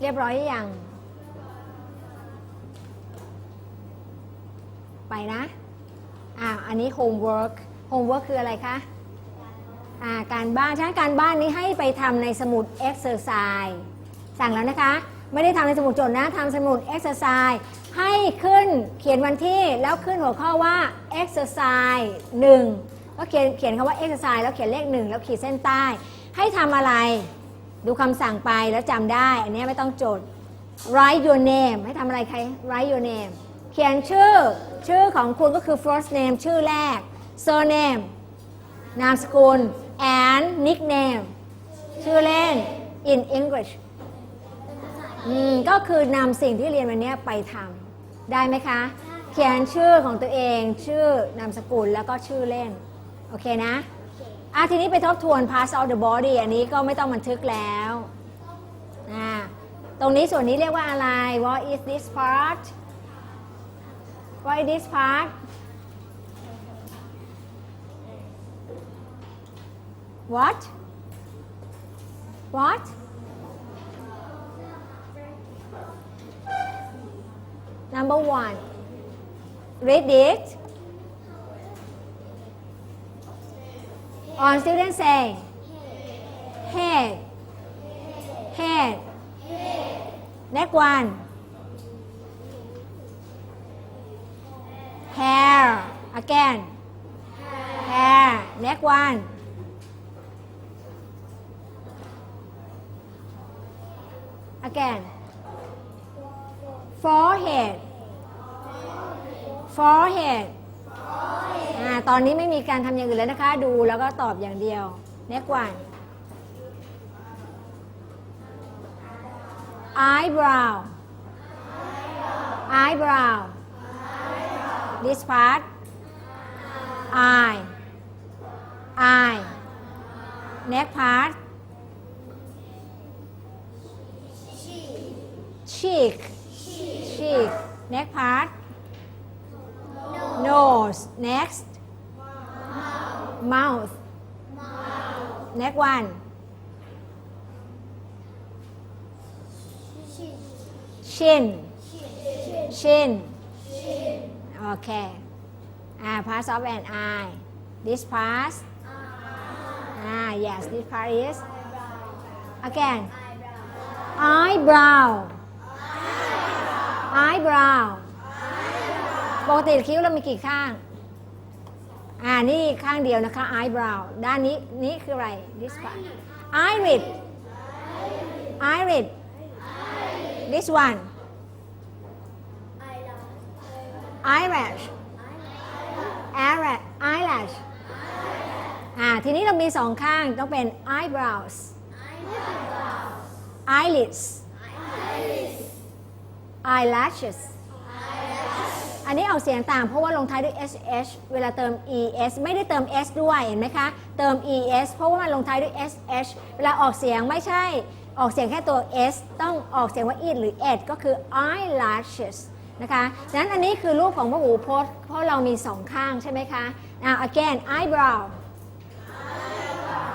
เร้อยหรือยัง ไปนะอ่าอันนี้ homework homework คืออะไรคะอ่าการบ้านฉะนั้นการบ้านนี้ให้ไปทำในสมุด exercise สั่งแล้วนะคะ ไม่ได้ทำในสมุดจดนะทำสมุด exercise ให้ขึ้นเขียนวันที่แล้วขึ้นหัวข้อว่า exercise 1 ก็เขียนเขียนคำว่า exercise แล้วเขียนเลข 1 แล้วขีดเส้นใต้ ให้ทำอะไร ดูคำสั่งไปแล้วจำได้ อันนี้ไม่ต้องจด write your name ให้ทำอะไรใคร write your name เขียนชื่อ ชื่อของคุณก็คือ first name ชื่อแรก surname นามสกุล and nickname ชื่อเล่น in English อืมก็คือนำสิ่งที่เรียนวันนี้ไปทำได้ไหมคะ เขียนชื่อของตัวเอง ชื่อนามสกุลแล้วก็ชื่อเล่น โอเคนะ อะทีนี้ไปทบทวน pass of the body อันนี้ก็ไม่ต้องบันทึกแล้วอ่าตรงนี้ส่วนนี้เรียกว่าอะไร what is this part what is this part what what number one read it on students say head. Head. Next one. Hair. Again. Hair. Next one. Again. Forehead. Forehead ตอนนี้ไม่มีการทำอย่างอื่นแล้วนะคะ ดูแล้วก็ตอบอย่างเดียว next one eyebrow eyebrow this part eye eye next part cheek cheek next part nose next mouth next one chin chin okay ah pass of an eye this part ah yes this part is again eyebrow eyebrow ปกติคิ้วเรามีกี่ข้าง อ่านี่ข้างเดียวนะคะ eyebrow ด้านนี้นี่คืออะไร this part iris iris this one eyelash eyelash eyelash อ่าทีนี้เรามีสองข้างต้องเป็น eyebrows eyelids eyelashes อันนี้ออกเสียงต่างเพราะว่าลงท้ายด้วย sh เวลาเติม es ไม่ได้เติม s ด้วยเห็นไหมคะ เติม es เพราะว่ามันลงท้ายด้วย sh เวลาออกเสียงไม่ใช่ ออกเสียงแค่ตัว s ต้องออกเสียงว่า it หรือ ed ก็คือ eyelashes นะคะดังนั้นอันนี้คือรูปของพหูพจน์เพราะเรามีสองข้างใช่ไหมคะ now again eyebrow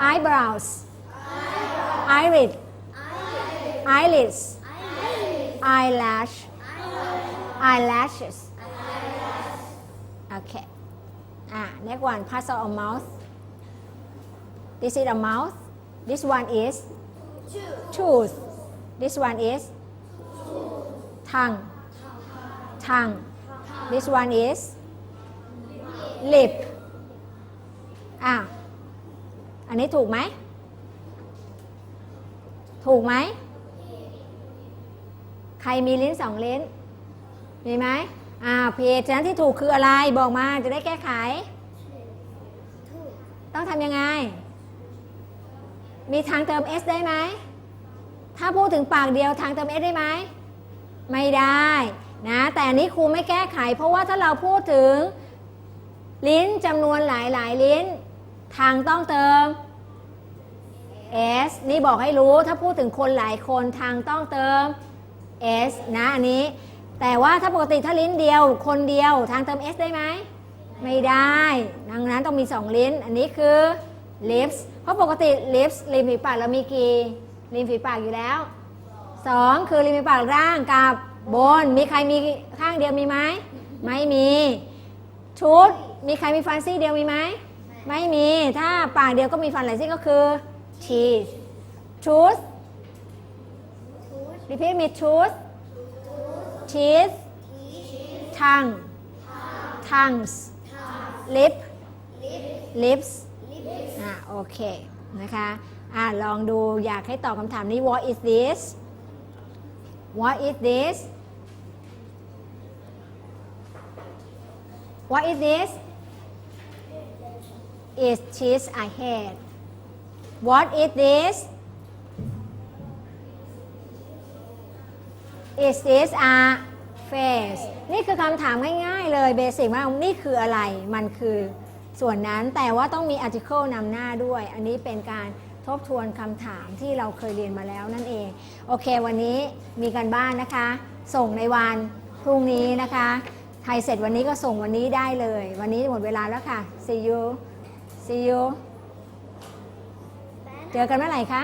eyebrows iris eyelids eyelash eyelashes okay ah next one pass of mouth this is a mouth this one is tooth this one is tongue tongue this one is lip อะอันนี้ถูกไหม ถูกไหม ใครมีลิ้นสองลิ้น มีไหม อ่าเพจฉะนั้นที่ถูกคืออะไรบอกมาจะได้แก้ไข ต้องทำยังไง มีทางเติม s ได้ไหม ถ้าพูดถึงปากเดียวทางเติม s ได้ไหม ไม่ได้นะ แต่อันนี้ครูไม่แก้ไข เพราะว่าถ้าเราพูดถึง ลิ้นจำนวนหลายหลายๆลิ้น ทางต้องเติม s นี่บอกให้รู้ถ้าพูดถึงคนหลายคนทางต้องเติม s นะอันนี้ แต่ว่าถ้าปกติถ้าลิ้นเดียว คนเดียวทางเติม s ได้ไหม ไม่ได้ ดังนั้นต้องมี 2 ลิ้น อันนี้คือ lips เพราะปกติ lips ริมฝีปากเรามีกี่ริมฝีปากอยู่แล้วสองคือริมฝีปากล่างกับบน มีใครมีข้างเดียวมีไหม ไม่มีชุดมีใครมีฟันซี่เดียวมีไหม ไม่มี ถ้าปากเดียวก็มีฟันหลายซี่ก็คือ teeth tooth repeat me tooth teeth tongue tongues lip lips อะโอเค นะคะอะลองดูอยากให้ตอบคำถามนี้ what is this what is this what is this is cheese I had what is this is this a face นี่คือคำถามง่ายๆเลยเบสิกมากนี่คืออะไร มันคือส่วนนั้นแต่ว่าต้องมี article นำหน้าด้วย อันนี้เป็นการทบทวนคำถามที่เราเคยเรียนมาแล้วนั่นเอง โอเค วันนี้มีการบ้านนะคะ ส่งในวันพรุ่งนี้นะคะใครเสร็จวันนี้ก็ส่งวันนี้ได้เลย วันนี้หมดเวลาแล้วค่ะ see you see you เจอกันเมื่อไหร่คะ